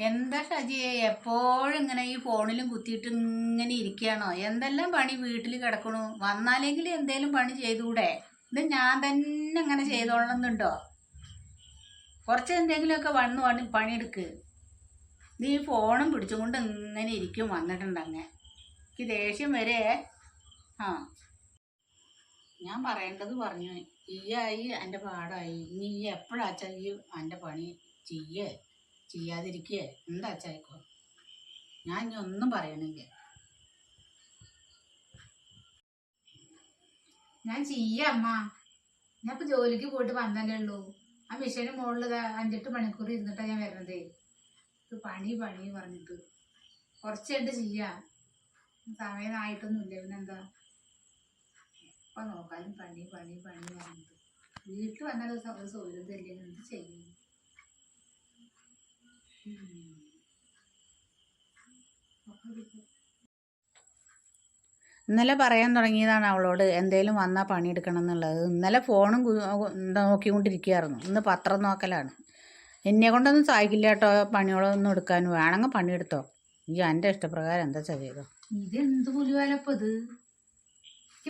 എന്താ ഷജിയെ എപ്പോഴും ഇങ്ങനെ ഈ ഫോണിലും കുത്തിയിട്ട് ഇങ്ങനെ ഇരിക്കുകയാണോ? എന്തെല്ലാം പണി വീട്ടിൽ കിടക്കണു? വന്നാലെങ്കിൽ എന്തേലും പണി ചെയ്തുകൂടെ ഇത് ഞാൻ തന്നെ ഇങ്ങനെ ചെയ്തോളണമെന്നുണ്ടോ കുറച്ച് എന്തെങ്കിലുമൊക്കെ വന്ന് പണി പണിയെടുക്ക്. നീ ഫോണും പിടിച്ചുകൊണ്ട് ഇങ്ങനെ ഇരിക്കും വന്നിട്ടുണ്ടങ്ങ് എനിക്ക് ദേഷ്യം വരെ. ആ. ഞാൻ പറയേണ്ടത് പറഞ്ഞു. ഈയായി എന്റെ പാടായി. നീ എപ്പോഴാച്ചാ ഈ എന്റെ പണി ചെയ്യേ? ചെയ്യാതിരിക്കേ. എന്താ ചായക്കോ ഞാൻ ഇനി ഒന്നും പറയണില്ല. ഞാൻ ചെയ്യ അമ്മ. ഞാൻ ഇപ്പൊ ജോലിക്ക് പോയിട്ട് വന്നല്ലേ ഉള്ളൂ. ആ മിഷന് മുകളിൽ അഞ്ചെട്ട് മണിക്കൂർ ഇരുന്നിട്ടാ ഞാൻ വരണതേ. പണി പണി പറഞ്ഞിട്ട്. കുറച്ചുണ്ട് ചെയ്യാ. സമയം ആയിട്ടൊന്നുമില്ല. പിന്നെന്താ? ഇപ്പൊ നോക്കാനും പണി പണി പണി പറഞ്ഞിട്ട്. വീട്ടിൽ വന്നാൽ ഒരു സ- ഒരു എന്ത് ചെയ്യും? ഇന്നലെ പറയാൻ തുടങ്ങിയതാണ് അവളോട് എന്തേലും വന്നാൽ പണിയെടുക്കണം എന്നുള്ളത്. ഇന്നലെ ഫോണും എന്താ നോക്കിക്കൊണ്ടിരിക്കുകയായിരുന്നു ഇന്ന് പത്രം നോക്കലാണ്. എന്നെ കൊണ്ടൊന്നും സഹായിക്കില്ല കേട്ടോ പണികളൊന്നും എടുക്കാൻ. വേണമെങ്കിൽ പണിയെടുത്തോ. ഈ എന്റെ ഇഷ്ടപ്രകാരം എന്താ ചെയ്തോ ഇതെന്ത് പുലിവാലപ്പോ ഇത്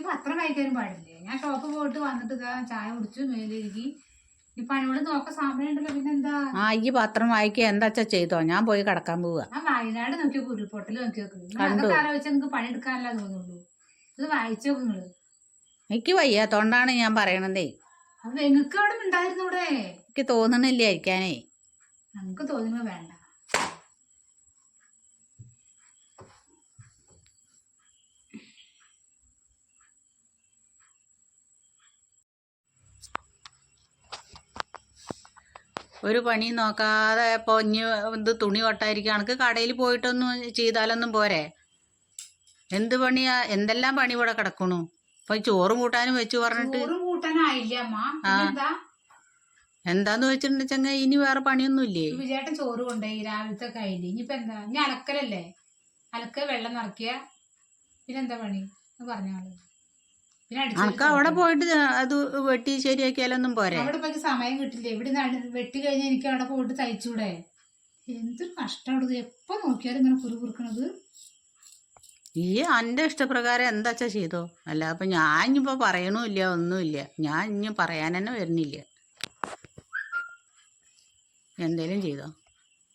പത്രം വായിക്കാനും പാടില്ലേ? ഞാൻ ഷോപ്പ് പോയിട്ട് വന്നിട്ട് ഇതാ ചായ കുടിച്ചു മേലിരിക്കി. നോക്കാൻ പിന്നെന്താ? ആ ഈ പത്രം വായിക്കുക എന്താ വെച്ചാ ചെയ്തോ? ഞാൻ പോയി കിടക്കാൻ പോവുക ഞാൻ വയനാട് നോക്കിയ ഉരുൾപൊട്ടൽ നോക്കി നോക്കുന്നു കണ്ടു. അതൊക്കെ ആലോചിച്ചാൽ നിങ്ങൾക്ക് പണിയെടുക്കാനല്ല തോന്നുള്ളൂ. ഇത് വായിച്ചു നോക്കുങ്ങൾ എനിക്ക് വയ്യാത്തോണ്ടാണ് ഞാൻ പറയണതേ. നിങ്ങൾക്ക് അവിടെ ഉണ്ടായിരുന്നൂടെ എനിക്ക് തോന്നണില്ല ഇരിക്കാനേ. നമുക്ക് തോന്നുന്നു വേണ്ട. ഒരു പണി നോക്കാതെ പൊഞ്ഞ് ഇത് തുണി കൊട്ടായിരിക്കും. കണക്ക് കടയിൽ പോയിട്ടൊന്നും ചെയ്താലൊന്നും പോരെ? എന്ത് പണിയാ? എന്തെല്ലാം പണി ഇവിടെ കിടക്കണു? ഇപ്പൊ ചോറ് കൂട്ടാനും വെച്ചു പറഞ്ഞിട്ട്. എന്താന്ന് വെച്ചിട്ടുണ്ടെങ്കിൽ വെച്ചിട്ടുണ്ടെച്ചെങ്ക ഇനി വേറെ പണിയൊന്നും ഇല്ലേ? വിജയേട്ടൻ ചോറ് കൊണ്ടുപോയി രാവിലത്തെ കയ്യിൽ. ഇനിയിപ്പോ എന്താ? ഇനി അലക്കലല്ലേ? അലക്ക വെള്ളം നിറക്കിയ പിന്നെന്താ പണി? പറഞ്ഞാൾ. അനക്ക് അവിടെ പോയിട്ട് അത് വെട്ടി ശരിയാക്കിയാലൊന്നും പോരെ? അവിടെ പോയി സമയം കിട്ടില്ല. ഇവിടെ വെട്ടി കഴിഞ്ഞാൽ എനിക്ക് അവിടെ പോയിട്ട് തയ്ച്ചൂടെ? എന്തൊരു കഷ്ടം എപ്പോ നോക്കിയാലും ഇങ്ങനെ കുറുകുറുക്കണത് ഈ എന്റെ ഇഷ്ടപ്രകാരം എന്താ വെച്ചാ ചെയ്തോ? അല്ല അപ്പൊ ഞാൻ ഇനിയിപ്പോ പറയണമില്ല ഒന്നുമില്ല. ഞാൻ ഇനി പറയാൻ തന്നെ വരുന്നില്ല. എന്തേലും ചെയ്തോ?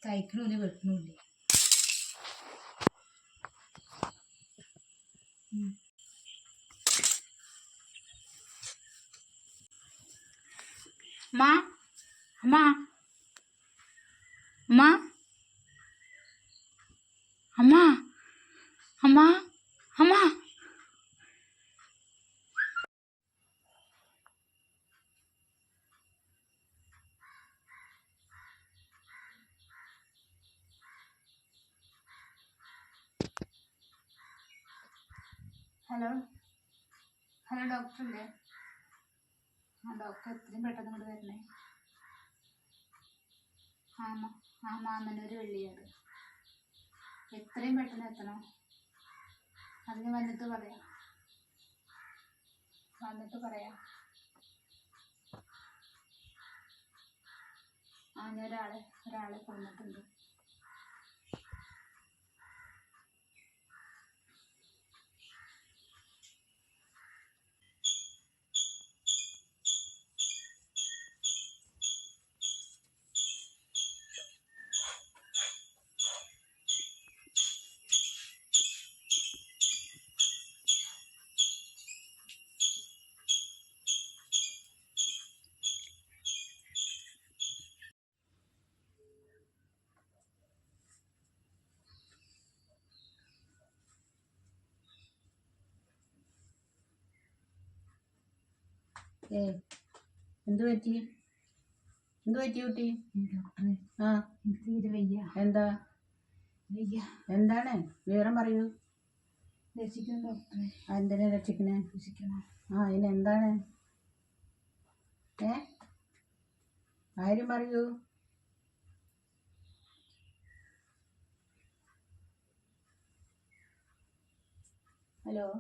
തയ്ക്കണില്ല വെട്ടണില്ല അമ്മ അമ്മ അമ്മ അമ്മ അമ്മ അമ്മ ഹലോ ഹലോ ഡോക്ടറല്ലേ ആ ഡോക്ടർ എത്രയും പെട്ടെന്ന് കൊണ്ട് വരണേ. ആ മ- ആ മാമനൊരു വെള്ളിയാട്. എത്രയും പെട്ടെന്ന് എത്തണം. അതിന് വന്നിട്ട് പറയാം. വന്നിട്ട് പറയാം. ആ ഞാൻ ഒരാളെ ഒരാളെ കൊന്നിട്ടുണ്ട്. ഏ എന്ത് പറ്റി? എന്ത് പറ്റി കുട്ടി? ഡോക്ടറെ ആ എനിക്ക് തീരെ വയ്യ. എന്താ? വയ്യ. എന്താണ്? വിവരം പറയൂ. രക്ഷിക്കണം ഡോക്ടറെ. എന്തിനാ രക്ഷിക്കണേ? രക്ഷിക്കണം. ആ ഇനി എന്താണ്? ഏ? ആരും പറയൂ. ഹലോ?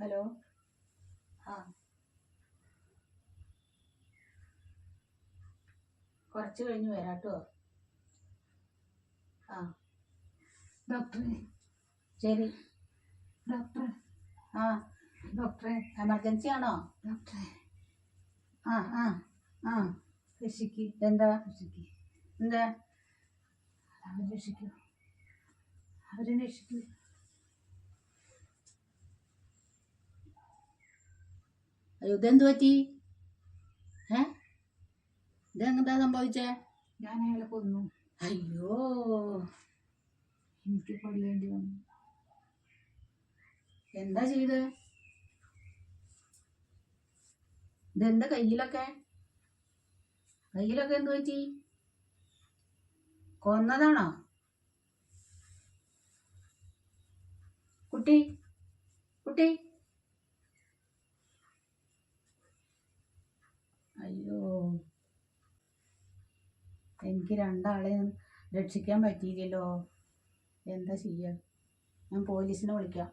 ഹലോ? കുറച്ച് കഴിഞ്ഞ് വരാട്ടോ ആ. ഡോക്ടറെ. ശരി. ഡോക്ടറെ. ആ. ഡോക്ടറെ. എമർജൻസി ആണോ? ഡോക്ടറെ. ആ ആ ആ. രക്ഷിക്ക് എന്താ? രക്ഷിക്ക് എന്താ? അവരെ രക്ഷിക്കൂ അവരെ രക്ഷിക്കൂ അയ്യോ ഇതെന്ത് പറ്റി? ഏ? ഇതെന്താ സംഭവിച്ചേ? ഞാൻ അയാളെ കൊന്നു. അയ്യോ. എനിക്ക് കൊല്ലേണ്ടി വന്നു. എന്താ ചെയ്ത്? ഇതെന്താ കയ്യിലൊക്കെ? കയ്യിലൊക്കെ എന്ത് പറ്റി? കൊന്നതാണോ? കുട്ടി കുട്ടി. അയ്യോ. എനിക്ക് രണ്ടാളെയും രക്ഷിക്കാൻ പറ്റിയില്ലല്ലോ. എന്താ ചെയ്യുക ഞാൻ പോലീസിനെ വിളിക്കാം.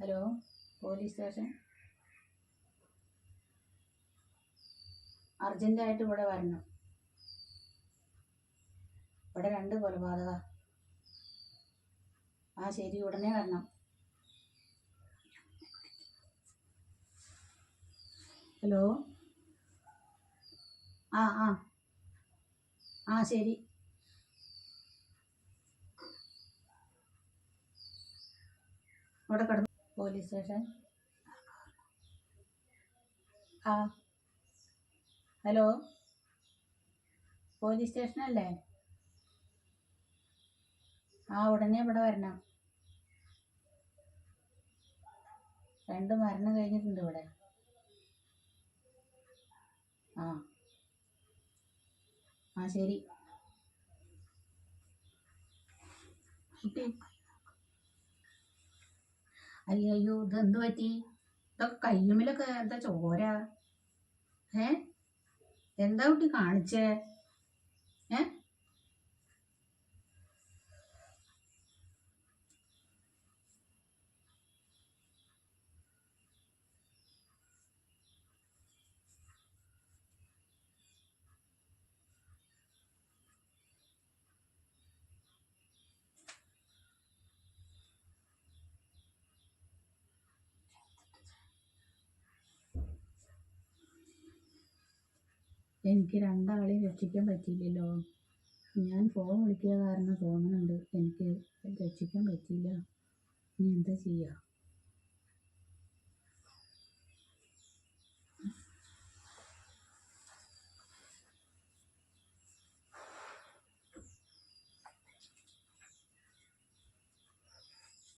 Hello police station? അർജന്റായിട്ട് ഇവിടെ വരണം. ഇവിടെ രണ്ട് കൊലപാതക. ആ ശരി ഉടനെ വരണം. ഹലോ? ആ ആ. ആ ശരി. അവിടെ കിടന്നു പോലീസ് സ്റ്റേഷൻ. ആ. ഹലോ? പോലീസ് സ്റ്റേഷനല്ലേ? ആ ഉടനെ ഇവിടെ വരണം. രണ്ട് മരണം കഴിഞ്ഞിട്ടുണ്ട് ഇവിടെ. ആ. ആ ശരി. അയ്യോ അയ്യോ ഇതെന്ത് പറ്റി? ഇതൊക്കെ കയ്യുമ്മിലൊക്കെ എന്താ ചോര? ഏ? എന്താ കുട്ടി കാണിച്ചേ? ഏ? എനിക്ക് രണ്ടാളെയും രക്ഷിക്കാൻ പറ്റിയില്ലല്ലോ. ഞാൻ ഫോൺ വിളിക്കുക കാരണം തോന്നുന്നുണ്ട്. എനിക്ക് രക്ഷിക്കാൻ പറ്റിയില്ല. ഇനി എന്താ ചെയ്യുക